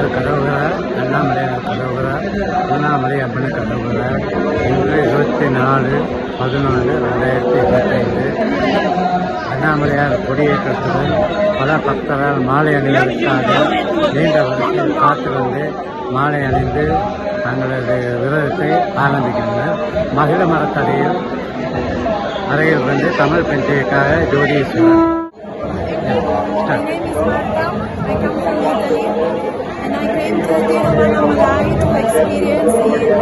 மலையார் கடவுளார் அண்ணாமலையார் கடவுளார் அண்ணாமலை அப்படின்னு கடவுளார் இன்று இருபத்தி நாலு பதினொன்று ரெண்டாயிரத்தி இருபத்தைந்து. அண்ணாமலையார் கொடியேற்றத்துடன் பல பக்தரால் மாலை அணிவதற்காக நீண்ட வரிசையில் காத்திருந்து மாலை அணிந்து தங்களது விரதத்தை ஆரம்பிக்கின்றனர். மகிழ மரத்தடியில் அறையில் வந்து Tamil பஞ்சாயத்தாக Jyotheeswarar enjoy din naman ang life to experience the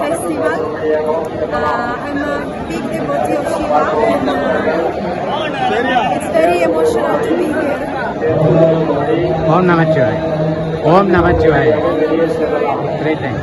festival. Uh, I'm a big devotee of Shiva and uh, it's very emotional to be here. Om Namah Shivaya. Om Namah Shivaya. Great times.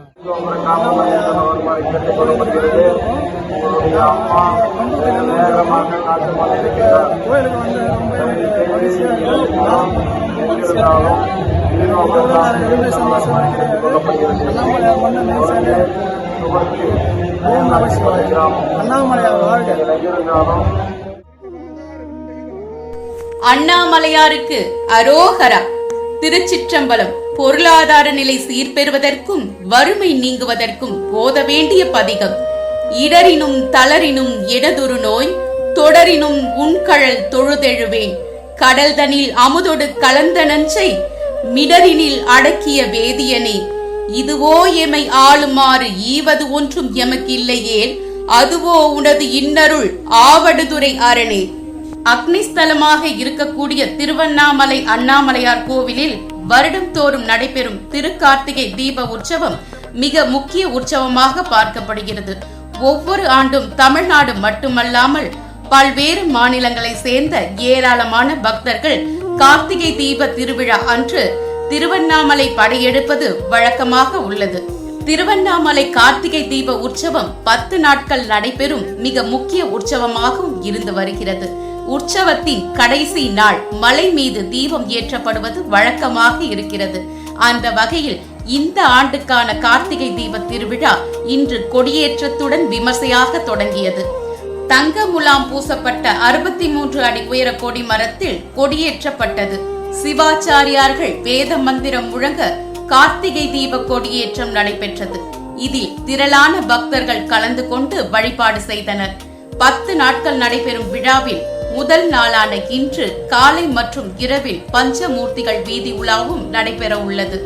ஆமாம் sir Om அண்ணாமலையாருக்கு அரோகரா திருச்சிற்றம்பலம். பொருளாதார நிலை சீர்பெறுவதற்கும் வறுமை நீங்குவதற்கும் போத வேண்டிய பதிகம். இடரினும் தளரினும் இடதுரு நோய் தொடரினும் உண்கழல் தொழுதெழுவேன். கடல்தனில் அமுதொடு கலந்த நஞ்சை மிடரினில் அடக்கிய வேதியனே. இதுவோ எமை ஆளுமாறு ஈவது ஒன்றும் எமக்கில்லையேல் அதுவோ உனது இன்னருள் ஆவடுதுறை அரணே. அக்னிஸ்தலமாக இருக்கக்கூடிய திருவண்ணாமலை அண்ணாமலையார் கோவிலில் வருடம் தோறும் நடைபெறும் திருக்கார்த்திகை தீப உற்சவம் மிக முக்கிய உற்சவமாக பார்க்கப்படுகிறது. ஒவ்வொரு ஆண்டும் தமிழ்நாடு மட்டுமல்லாமல் பல்வேறு மாநிலங்களை சேர்ந்த ஏராளமான பக்தர்கள் கார்த்திகை தீப திருவிழா அன்று திருவண்ணாமலை படையெடுப்பது வழக்கமாக உள்ளது. திருவண்ணாமலை கார்த்திகை தீப உற்சவம் பத்து நாட்கள் நடைபெறும் மிக முக்கிய உற்சவமாகவும் இருந்து வருகிறது. உற்சவத்தின் கடைசி நாள் மலை மீது தீபம் ஏற்றப்படுவது வழக்கமாக இருக்கிறது. அந்த வகையில் இந்த ஆண்டுக்கான கார்த்திகை தீப திருவிழா இன்று கொடியேற்றத்துடன் விமர்சையாக தொடங்கியது. தங்க முலாம் பூசப்பட்ட அறுபத்தி மூன்று அடி உயர கொடி மரத்தில் கொடியேற்றப்பட்டது. சிவாச்சாரியார்கள் வேத மந்திரம் முழங்க கார்த்திகை தீப கொடியேற்றம் நடைபெற்றது. இதில் திரளான பக்தர்கள் கலந்து கொண்டு வழிபாடு செய்தனர். பத்து நாட்கள் நடைபெறும் விழாவில் முதல் நாளான இன்று காலை மற்றும் இரவில் பஞ்சமூர்த்திகள் வீதி உலாவும் நடைபெற உள்ளது.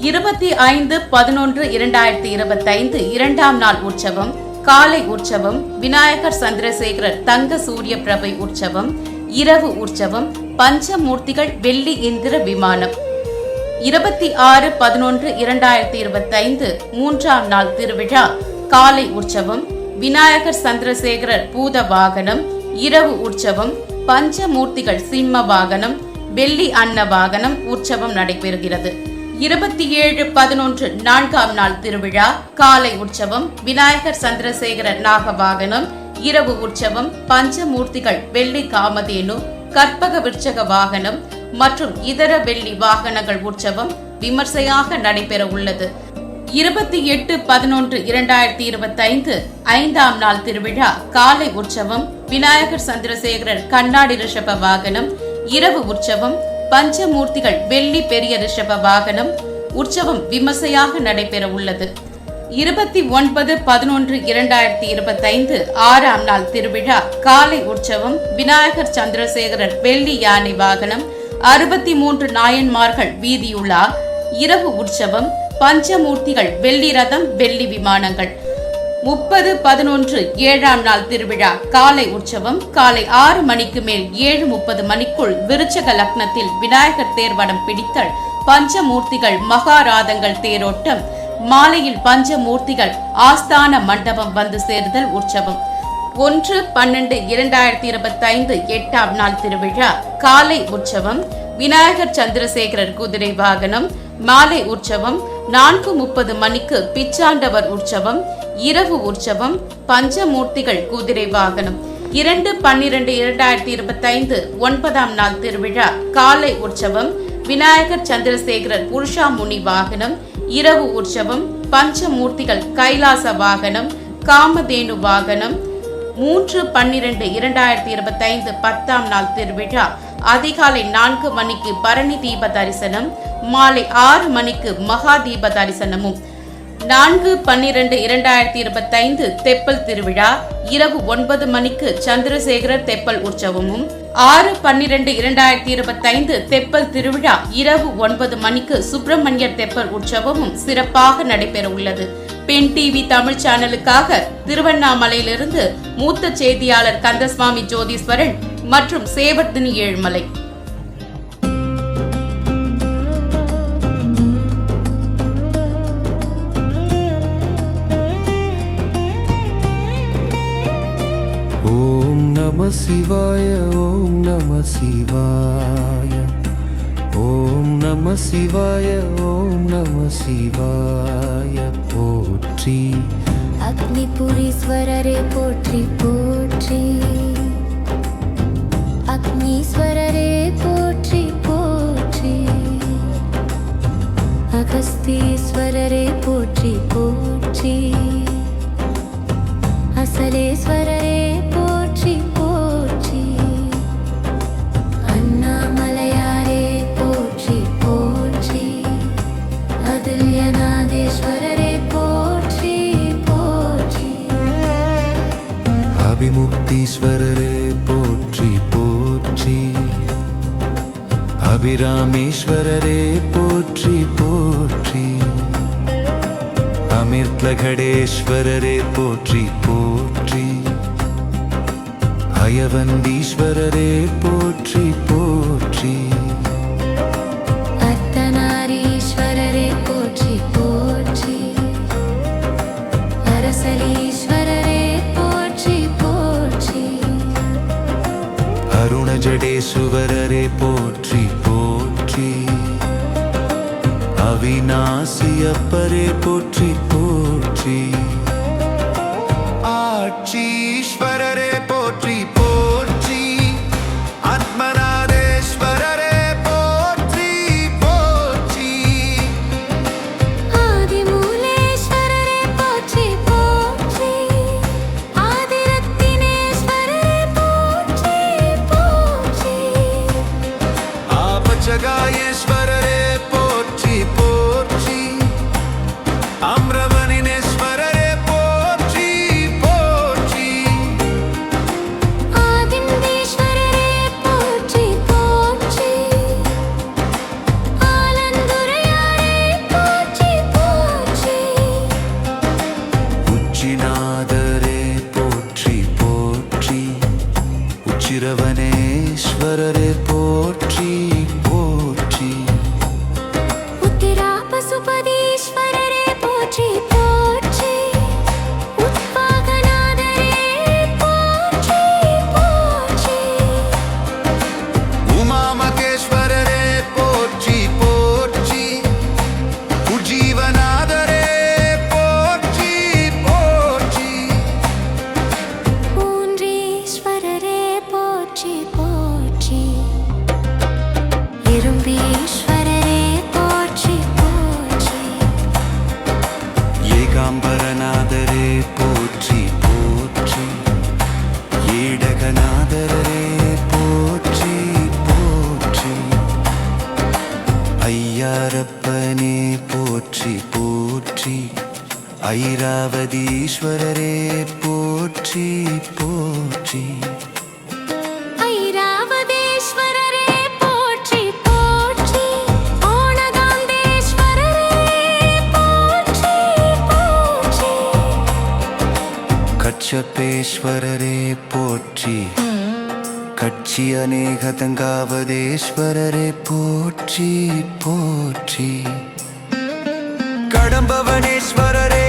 இருபத்தி ஐந்து பதினொன்று இரண்டாயிரத்தி இருபத்தைந்து இரண்டாம் நாள் உற்சவம் காலை உற்சவம் விநாயகர் சந்திரசேகரர் தங்க சூரிய பிரபை உற்சவம் இரவு உற்சவம் பஞ்சமூர்த்திகள் வெள்ளி இந்திர விமானம். இருபத்தி ஆறு பதினொன்று இரண்டாயிரத்தி இருபத்தைந்து மூன்றாம் நாள் திருவிழா காலை உற்சவம் விநாயகர் சந்திரசேகரர் பூத வாகனம் இரவு உற்சவம் பஞ்சமூர்த்திகள் சிம்ம வாகனம் வெள்ளி அன்ன வாகனம் உற்சவம் நடைபெறுகிறது. இருபத்தி ஏழு பதினொன்று நான்காம் நாள் திருவிழா காலை உற்சவம் விநாயகர் சந்திரசேகர நாக வாகனம் இரவு உற்சவம் பஞ்சமூர்த்திகள் வெள்ளி காமதேனு கற்பக விற்சக வாகனம் மற்றும் இதர வெள்ளி வாகனங்கள் உற்சவம் விமர்சையாக நடைபெற உள்ளது இருபத்தி எட்டு பதினொன்று இரண்டாயிரத்தி இருபத்தைந்து ஐந்தாம் நாள் திருவிழா காலை உற்சவம் விநாயகர் சந்திரசேகரர் கண்ணாடி ரிஷப வாகனம் இரவு உற்சவம் பஞ்சமூர்த்திகள் வெள்ளி பெரிய ரிஷப வாகனம் உற்சவம் விமர்சையாக நடைபெற உள்ளது. இருபத்தி ஒன்பது பதினொன்று இரண்டாயிரத்தி இருபத்தைந்து ஆறாம் நாள் திருவிழா காலை உற்சவம் விநாயகர் சந்திரசேகரர் வெள்ளி யானை வாகனம் அறுபத்தி மூன்று நாயன்மார்கள் வீதியுலா இரவு உற்சவம் பஞ்சமூர்த்திகள் வெள்ளி ரதம் வெள்ளி விமானங்கள். முப்பது பதினொன்று ஏழாம் நாள் திருவிழா. காலை உற்சவம் காலை ஆறு மணிக்கு மேல் ஏழு முப்பது மணிக்குள் விருச்சக லக்னத்தில் விநாயகர் தேர்வடம் பிடித்தல் பஞ்சமூர்த்திகள் மகாராதங்கள் தேரோட்டம் மாலையில் பஞ்சமூர்த்திகள் ஆஸ்தான மண்டபம் வந்து சேர்தல் உற்சவம். ஒன்று பன்னெண்டு இரண்டாயிரத்தி இருபத்தி ஐந்து எட்டாம் நாள் திருவிழா. காலை உற்சவம் விநாயகர் சந்திரசேகரர் குதிரை வாகனம் மாலை உற்சவம் நான்கு முப்பது மணிக்கு பிச்சாண்டவர் உற்சவம் இரவு உற்சவம் பஞ்சமூர்த்திகள் குதிரை வாகனம். இரண்டு பன்னிரண்டு இரண்டாயிரத்தி இருபத்தி ஐந்து ஒன்பதாம் நாள் திருவிழா காலை உற்சவம் விநாயகர் சந்திரசேகரர் புருஷாமுனி வாகனம் இரவு உற்சவம் பஞ்சமூர்த்திகள் கைலாச வாகனம் காமதேனு வாகனம். மூன்று பன்னிரண்டு இரண்டாயிரத்தி இருபத்தி ஐந்து பத்தாம் நாள் திருவிழா அதிகாலை நான்கு மணிக்கு பரணி தீப தரிசனம் மாலை ஆறு மணிக்கு மகா தீப தரிசனமும் நான்கு பன்னிரண்டு இரண்டாயிரத்தி இருபத்தி ஐந்து தெப்பல் திருவிழா இரவு ஒன்பது மணிக்கு சந்திரசேகரர் தெப்பல் உற்சவமும் ஆறு பன்னிரண்டு இரண்டாயிரத்தி இருபத்தி ஐந்து தெப்பல் திருவிழா இரவு ஒன்பது மணிக்கு சுப்பிரமணியர் தெப்பல் உற்சவமும் சிறப்பாக நடைபெற உள்ளது பெண் டிவி தமிழ் சேனலுக்காக திருவண்ணாமலையிலிருந்து மூத்த செய்தியாளர் கந்தசுவாமி ஜோதீஸ்வரன் மற்றும் சேவர்தினி ஏழுமலை. சிவாய ஓம் நம சிவாய ஓம் நம சிவாய ஓம் நம சிவாய போற்றி அக்னிபுரீஸ்வரரே போற்றி போற்றி. அக்னீஸ்வரரே போற்றி போற்றி. அகஸ்தீஸ்வரரே போற்றி போற்றி. அசலேஸ்வரரே போ அதுல்யநாதேஸ்வரரே போற்றி போற்றி. அபிமுக்தீஸ்வரரே போற்றி போற்றி. அபிராமேஸ்வரரே போற்றி போற்றி. அமிர்தகடேஸ்வரரே போற்றி போற்றி. அயவந்தீஸ்வரரே போற்றி போற்றி அருணஜடேசுவரரே போற்றி போற்றி. அவிநாசியப்பரே போற்றி போற்றி. ஆட்சீஸ்வரர் காச்சபேஸ்வரரே போற்றி. கட்சி அநேக தங்காவதேஸ்வரரே போற்றி போற்றி. கடம்பவனேஸ்வரரே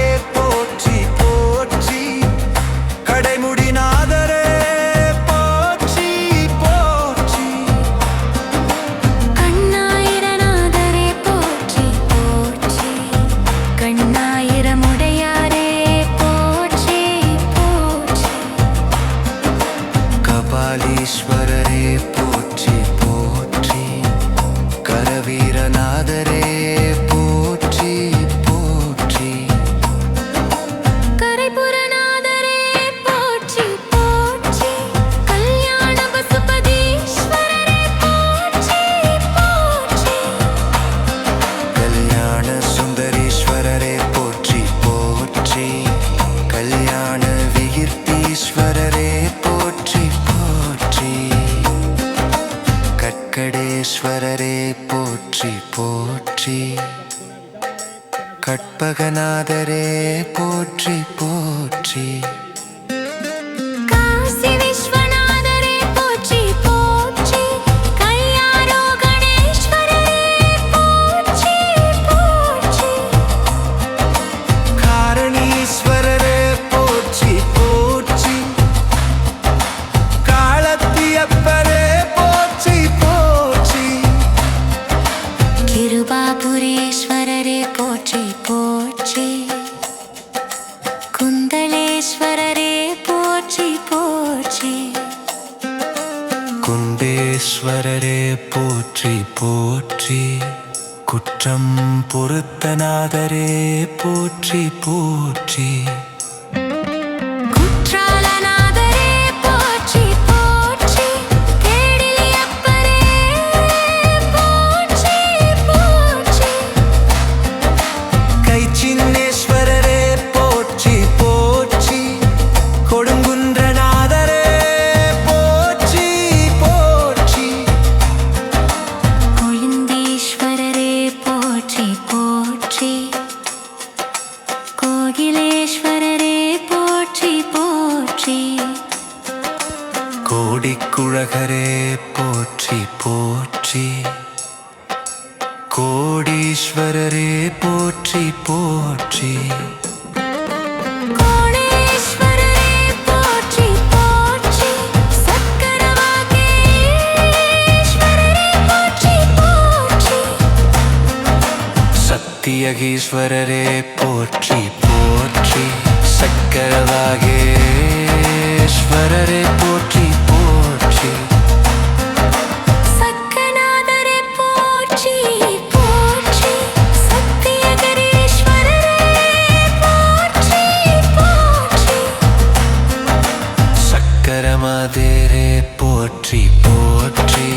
வெங்கடேஸ்வரரே போற்றி போற்றி. கட்பகநாதரே போற்றி போற்றி. ஆதியகீஸ்வரரே போற்றி போற்றி சக்கரவாகேஸ்வரரே போற்றி போற்றி. சக்கரமாதேரே போற்றி போற்றி.